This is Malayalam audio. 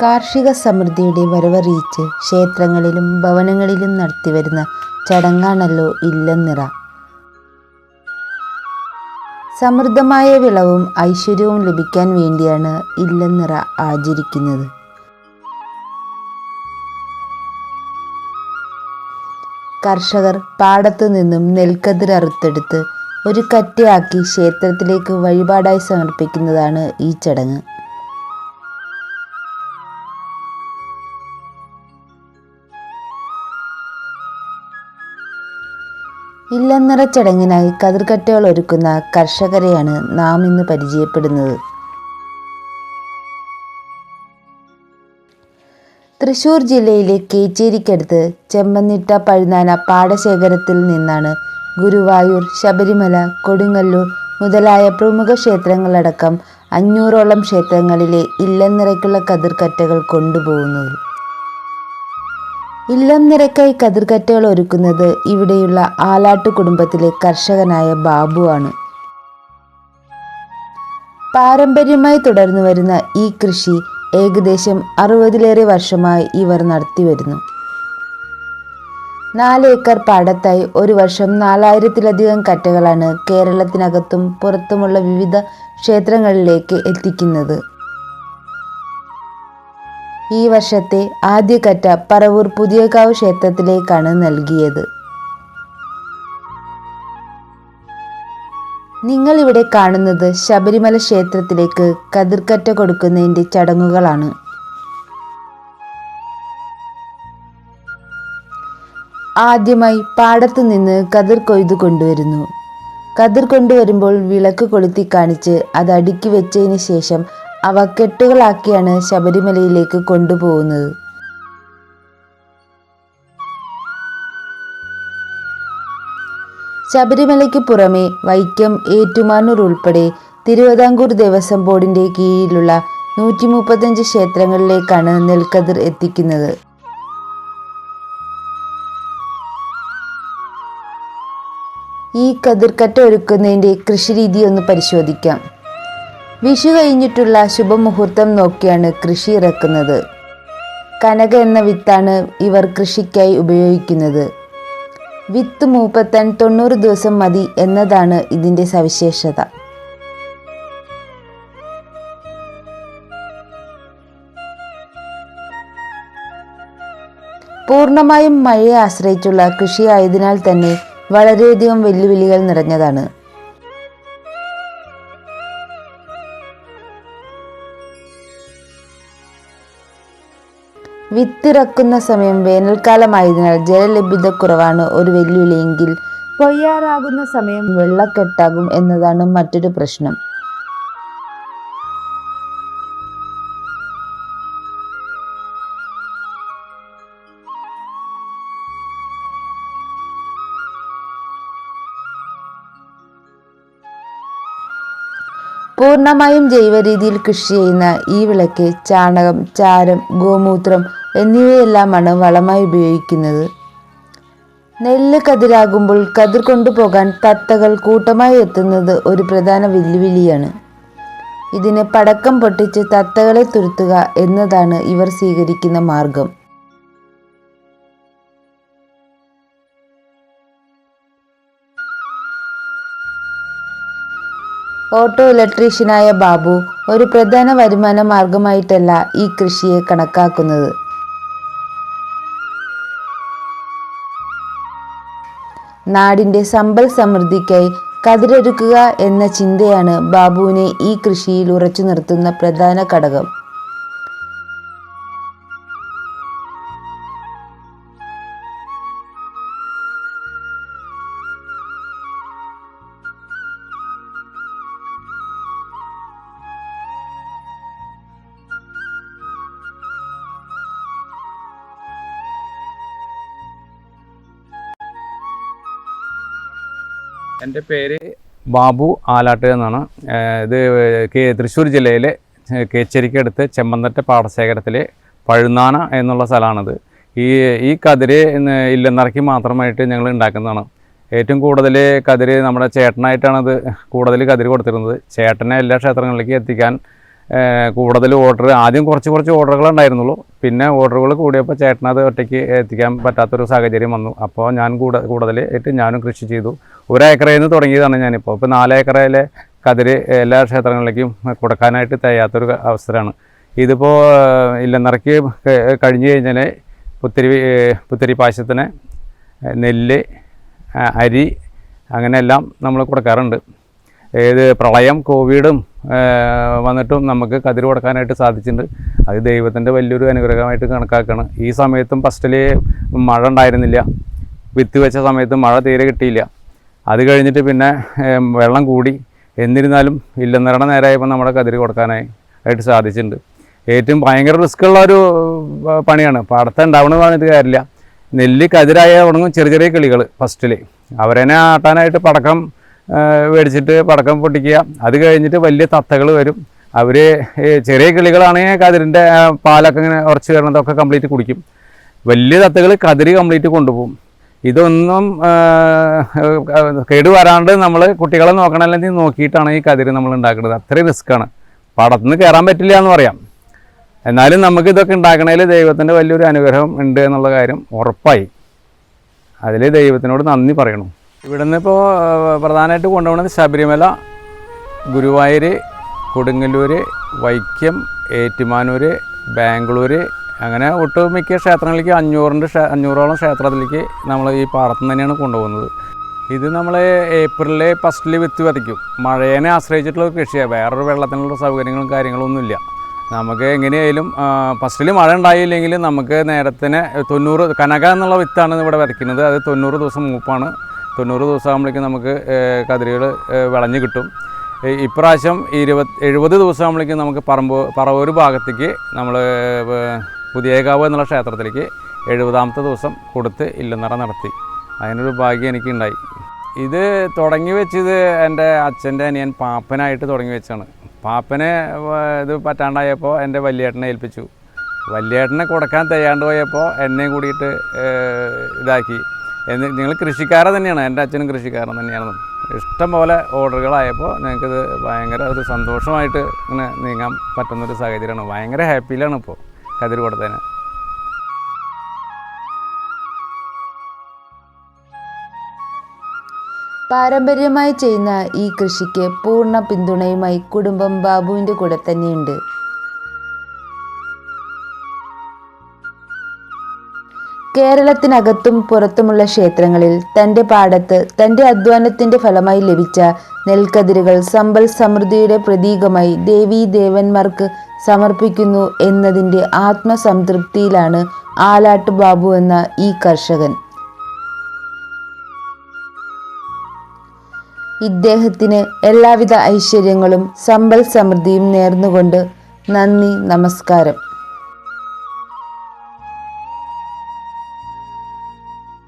കാർഷിക സമൃദ്ധിയുടെ വരവറിയിച്ച് ക്ഷേത്രങ്ങളിലും ഭവനങ്ങളിലും നടത്തിവരുന്ന ചടങ്ങാണല്ലോ ഇല്ലെന്നിറ സമൃദ്ധമായ വിളവും ഐശ്വര്യവും ലഭിക്കാൻ വേണ്ടിയാണ് ഇല്ലെന്നിറ ആചരിക്കുന്നത്. കർഷകർ പാടത്തു നിന്നും നെൽക്കതിർ അറുത്തെടുത്ത് ഒരു കറ്റയാക്കി ക്ഷേത്രത്തിലേക്ക് വഴിപാടായി സമർപ്പിക്കുന്നതാണ് ഈ ചടങ്ങ്. ഇല്ലന്നറ ചടങ്ങിനായി കതിർക്കറ്റകൾ ഒരുക്കുന്ന കർഷകരെയാണ് നാം ഇന്ന് പരിചയപ്പെടുന്നത്. തൃശൂർ ജില്ലയിലെ കേച്ചേരിക്കടുത്ത് ചെമ്പന്നിട്ട പഴുനാന പാടശേഖരത്തിൽ നിന്നാണ് ഗുരുവായൂർ ശബരിമല കൊടുങ്ങല്ലൂർ മുതലായ പ്രമുഖ ക്ഷേത്രങ്ങളടക്കം അഞ്ഞൂറോളം ക്ഷേത്രങ്ങളിലെ ഇല്ലന്നിറയ്ക്കുള്ള കതിർക്കറ്റകൾ കൊണ്ടുപോകുന്നത്. ഇല്ലം നിരക്കായി കതിർക്കറ്റകൾ ഒരുക്കുന്നത് ഇവിടെയുള്ള ആലാട്ട് കുടുംബത്തിലെ കർഷകനായ ബാബുവാണ് പാരമ്പര്യമായി തുടർന്നു വരുന്ന ഈ കൃഷി ഏകദേശം അറുപതിലേറെ വർഷമായി ഇവർ നടത്തിവരുന്നു നാല് ഏക്കർ പാടത്തായി ഒരു വർഷം നാലായിരത്തിലധികം കറ്റകളാണ് കേരളത്തിനകത്തും പുറത്തുമുള്ള വിവിധ ക്ഷേത്രങ്ങളിലേക്ക് എത്തിക്കുന്നത്. ഈ വർഷത്തെ ആദ്യഘട്ട പറവൂർ പുതിയകാവ് ക്ഷേത്രത്തിലേക്കാണ് നൽകിയത്. നിങ്ങൾ ഇവിടെ കാണുന്നത് ശബരിമല ക്ഷേത്രത്തിലേക്ക് കതിർക്കറ്റ കൊടുക്കുന്നതിന്റെ ചടങ്ങുകളാണ്. ആദ്യമായി പാടത്തു നിന്ന് കതിർ കൊയ്തു കൊണ്ടുവരുന്നു. കതിർ കൊണ്ടുവരുമ്പോൾ വിളക്ക് കൊളുത്തി കാണിച്ച് അത് അടുക്കി വെച്ചതിന് ശേഷം അവ കെട്ടുകളാക്കിയാണ് ശബരിമലയിലേക്ക് കൊണ്ടുപോകുന്നത്. ശബരിമലയ്ക്ക് പുറമെ വൈക്കം ഏറ്റുമാനൂർ ഉൾപ്പെടെ തിരുവിതാംകൂർ ദേവസ്വം ബോർഡിന്റെ കീഴിലുള്ള നൂറ്റി മുപ്പത്തഞ്ച് ക്ഷേത്രങ്ങളിലേക്കാണ് നെൽക്കതിർ എത്തിക്കുന്നത്. ഈ കതിർക്കറ്റ ഒരുക്കുന്നതിന്റെ കൃഷിരീതി ഒന്ന് പരിശോധിക്കാം. വിഷു കഴിഞ്ഞിട്ടുള്ള ശുഭമുഹൂർത്തം നോക്കിയാണ് കൃഷി ഇറക്കുന്നത്. കനക എന്ന വിത്താണ് ഇവർ കൃഷിക്കായി ഉപയോഗിക്കുന്നത്. വിത്ത് മൂപ്പത്താൻ തൊണ്ണൂറ് ദിവസം മതി എന്നതാണ് ഇതിന്റെ സവിശേഷത. പൂർണമായും മഴയെ ആശ്രയിച്ചുള്ള കൃഷിയായതിനാൽ തന്നെ വളരെയധികം വെല്ലുവിളികൾ നിറഞ്ഞതാണ്. വിത്തിറക്കുന്ന സമയം വേനൽക്കാലമായതിനാൽ ജലലഭ്യതക്കുറവാണ് ഒരു വെല്ലുവിളിയെങ്കിൽ കൊയ്യാറാകുന്ന സമയം വെള്ളക്കെട്ടാകും എന്നതാണ് മറ്റൊരു പ്രശ്നം. പൂർണമായും ജൈവരീതിയിൽ കൃഷി ചെയ്യുന്ന ഈ വിളക്ക് ചാണകം ചാരം ഗോമൂത്രം എന്നിവയെല്ലാമാണ് വളമായി ഉപയോഗിക്കുന്നത്. നെല്ല് കതിരാകുമ്പോൾ കതിർ കൊണ്ടുപോകാൻ തത്തകൾ കൂട്ടമായി എത്തുന്നത് ഒരു പ്രധാന വെല്ലുവിളിയാണ്. ഇതിന് പടക്കം പൊട്ടിച്ച് തത്തകളെ തുരുത്തുക എന്നതാണ് ഇവർ സ്വീകരിക്കുന്ന മാർഗം. ഓട്ടോ ഇലക്ട്രീഷ്യനായ ബാബു ഒരു പ്രധാന വരുമാന മാർഗമായിട്ടല്ല ഈ കൃഷിയെ കണക്കാക്കുന്നത്. നാടിന്റെ സമ്പൽ സമൃദ്ധിക്കായി കതിരൊരുക്കുക എന്ന ചിന്തയാണ് ബാബുവിനെ ഈ കൃഷിയിൽ ഉറച്ചു നിർത്തുന്ന പ്രധാന ഘടകം. എന്റെ പേര് ബാബു ആലാട്ട് എന്നാണ്. ഇത് തൃശ്ശൂർ ജില്ലയിലെ കേച്ചേരിക്കടുത്ത് ചെമ്മന്തറ്റ പാടശേഖരത്തിലെ പഴുന്നാന എന്നുള്ള സ്ഥലമാണിത്. ഈ ഈ കതിര് ഇല്ലെന്നിറക്കി മാത്രമായിട്ട് ഞങ്ങൾ ഉണ്ടാക്കുന്നതാണ്. ഏറ്റവും കൂടുതൽ കതിര് നമ്മുടെ ചേട്ടനായിട്ടാണ് ഇത് കൂടുതൽ കതിര് കൊടുത്തിരുന്നത്. ചേട്ടനെ എല്ലാ ക്ഷേത്രങ്ങളിലേക്ക് എത്തിക്കാൻ കൂടുതൽ ഓർഡർ ആദ്യം കുറച്ച് കുറച്ച് ഓർഡറുകൾ ഉണ്ടായിരുന്നുള്ളൂ. പിന്നെ ഓർഡറുകൾ കൂടിയപ്പോൾ ചേട്ടനത് ഒറ്റയ്ക്ക് എത്തിക്കാൻ പറ്റാത്തൊരു സാഹചര്യം വന്നു. അപ്പോൾ ഞാൻ കൂടെ കൂടുതൽ ഞാനും കൃഷി ചെയ്തു. ഒരു നിന്ന് തുടങ്ങിയതാണ് ഞാനിപ്പോൾ ഇപ്പോൾ നാലേക്കറയിലെ കതിര് എല്ലാ ക്ഷേത്രങ്ങളിലേക്കും കൊടുക്കാനായിട്ട് തയ്യാത്തൊരു അവസരമാണ്. ഇതിപ്പോൾ ഇല്ലെന്നിറക്കി കഴിഞ്ഞ് കഴിഞ്ഞാൽ പുത്തിരി പുത്തിരി പായസത്തിന് നെല്ല് അരി അങ്ങനെയെല്ലാം നമ്മൾ കൊടുക്കാറുണ്ട്. ഏത് പ്രളയം കോവിഡും വന്നിട്ടും നമുക്ക് കതിര് കൊടുക്കാനായിട്ട് സാധിച്ചിട്ടുണ്ട്. അത് ദൈവത്തിന്റെ വലിയൊരു അനുഗ്രഹമായിട്ട് കണക്കാക്കണം. ഈ സമയത്തും ഫസ്റ്റിൽ മഴ ഉണ്ടായിരുന്നില്ല. വിത്ത് വെച്ച സമയത്ത് മഴ തീരെ കിട്ടിയില്ല. അത് കഴിഞ്ഞിട്ട് പിന്നെ വെള്ളം കൂടി. എന്നിരുന്നാലും ഇല്ലെന്നിറണ നേരമായപ്പോൾ നമ്മുടെ കതിര് കൊടുക്കാനായി ആയിട്ട് സാധിച്ചിട്ടുണ്ട്. ഏറ്റവും ഭയങ്കര റിസ്ക് ഉള്ള ഒരു പണിയാണ്. പടത്തം ഉണ്ടാവണമെന്ന് പറഞ്ഞിട്ട് കാര്യമില്ല. നെല്ല് കതിരായ തുടങ്ങും ചെറിയ ചെറിയ കിളികൾ ഫസ്റ്റിൽ അവരെന്നെ ആട്ടാനായിട്ട് പടക്കം മേടിച്ചിട്ട് പടക്കം പൊട്ടിക്കുക. അത് കഴിഞ്ഞിട്ട് വലിയ തത്തകൾ വരും. അവർ ചെറിയ കിളികളാണെങ്കിൽ കതിരിന്റെ പാലൊക്കെ ഇങ്ങനെ ഉറച്ച് കയറുന്നതൊക്കെ കംപ്ലീറ്റ് കുടിക്കും. വലിയ തത്തകൾ കതിരി കംപ്ലീറ്റ് കൊണ്ടുപോകും. ഇതൊന്നും കേട് വരാണ്ട് നമ്മൾ കുട്ടികളെ നോക്കണമല്ലെങ്കിൽ നോക്കിയിട്ടാണ് ഈ കതിര് നമ്മൾ ഉണ്ടാക്കുന്നത്. അത്രയും റിസ്ക്കാണ് പടത്തുനിന്ന് കയറാൻ പറ്റില്ല എന്ന് പറയാം. എന്നാലും നമുക്ക് ഇതൊക്കെ ഉണ്ടാക്കണതിൽ ദൈവത്തിന്റെ വലിയൊരു അനുഗ്രഹം ഉണ്ട് എന്നുള്ള കാര്യം ഉറപ്പായി. അതിൽ ദൈവത്തിനോട് നന്ദി പറയണം. ഇവിടുന്ന് ഇപ്പോൾ പ്രധാനമായിട്ട് കൊണ്ടുപോകുന്നത് ശബരിമല ഗുരുവായൂർ കൊടുങ്ങല്ലൂർ വൈക്കം ഏറ്റുമാനൂർ ബാംഗ്ലൂർ അങ്ങനെ ഒട്ടുമിക്ക ക്ഷേത്രങ്ങളിലേക്ക് അഞ്ഞൂറിന്റെ അഞ്ഞൂറോളം ക്ഷേത്രത്തിലേക്ക് നമ്മൾ ഈ പാടത്തു തന്നെയാണ് കൊണ്ടുപോകുന്നത്. ഇത് നമ്മൾ ഏപ്രിലിൽ ഫസ്റ്റിൽ വിത്ത് വിതയ്ക്കും മഴേനെ ആശ്രയിച്ചിട്ടുള്ള കൃഷിയാണ് വേറൊരു വെള്ളത്തിനുള്ള സൗകര്യങ്ങളും കാര്യങ്ങളും ഒന്നുമില്ല. നമുക്ക് എങ്ങനെയായാലും ഫസ്റ്റിൽ മഴ ഉണ്ടായില്ലെങ്കിൽ നമുക്ക് നേരത്തിന് തൊണ്ണൂറ് കനക എന്നുള്ള വിത്താണ് ഇവിടെ വിതയ്ക്കുന്നത്. അത് തൊണ്ണൂറ് ദിവസം മൂപ്പാണ് തൊണ്ണൂറ് ദിവസം ആകുമ്പോഴേക്കും നമുക്ക് കതിരുകൾ വിളഞ്ഞ് കിട്ടും. ഇപ്രാവശ്യം ഇരുപത് എഴുപത് ദിവസം ആകുമ്പോഴേക്കും നമുക്ക് പറമ്പ് പറവൂർ ഭാഗത്തേക്ക് നമ്മൾ പുതിയേകാവ് എന്നുള്ള ക്ഷേത്രത്തിലേക്ക് എഴുപതാമത്തെ ദിവസം കൊടുത്ത് ഇല്ലെന്നറ നടത്തി. അതിനൊരു ഭാഗ്യം എനിക്കുണ്ടായി. ഇത് തുടങ്ങി വെച്ചത് എന്റെ അച്ഛന്റെ അനിയൻ പാപ്പനായിട്ട് തുടങ്ങി വെച്ചാണ്. പാപ്പനെ ഇത് പറ്റാണ്ടായപ്പോൾ എന്റെ വലിയേട്ടനെ ഏൽപ്പിച്ചു. വലിയേട്ടനെ കൊടുക്കാൻ തയ്യാണ്ട് പോയപ്പോൾ എന്നെയും കൂടിയിട്ട് ഇതാക്കി. നിങ്ങൾ കൃഷിക്കാരെ തന്നെയാണ് എന്റെ അച്ഛനും കൃഷിക്കാരൻ തന്നെയാണ്. ഇഷ്ടം പോലെ ഓർഡറുകളായപ്പോൾ ഞങ്ങൾക്കിത് ഭയങ്കര ഒരു സന്തോഷമായിട്ട് ഇങ്ങനെ നീങ്ങാൻ പറ്റുന്നൊരു സാഹചര്യമാണ്. ഭയങ്കര ഹാപ്പിയിലാണ് ഇപ്പോൾ കതിർ കൊടുത്തതിന്. പാരമ്പര്യമായി ചെയ്യുന്ന ഈ കൃഷിക്ക് പൂർണ പിന്തുണയുമായി കുടുംബം ബാബുവിന്റെ കൂടെ തന്നെയുണ്ട്. കേരളത്തിനകത്തും പുറത്തുമുള്ള ക്ഷേത്രങ്ങളിൽ തന്റെ പാടത്ത് തന്റെ അധ്വാനത്തിന്റെ ഫലമായി ലഭിച്ച നെൽക്കതിരുകൾ സമ്പൽ സമൃദ്ധിയുടെ പ്രതീകമായി ദേവീ ദേവന്മാർക്ക് സമർപ്പിക്കുന്നു എന്നതിന്റെ ആത്മസംതൃപ്തിയിലാണ് ആലാട്ട് ബാബു എന്ന ഈ കർഷകൻ. ഇദ്ദേഹത്തിന് എല്ലാവിധ ഐശ്വര്യങ്ങളും സമ്പൽ സമൃദ്ധിയും നേർന്നുകൊണ്ട് നന്ദി നമസ്കാരം.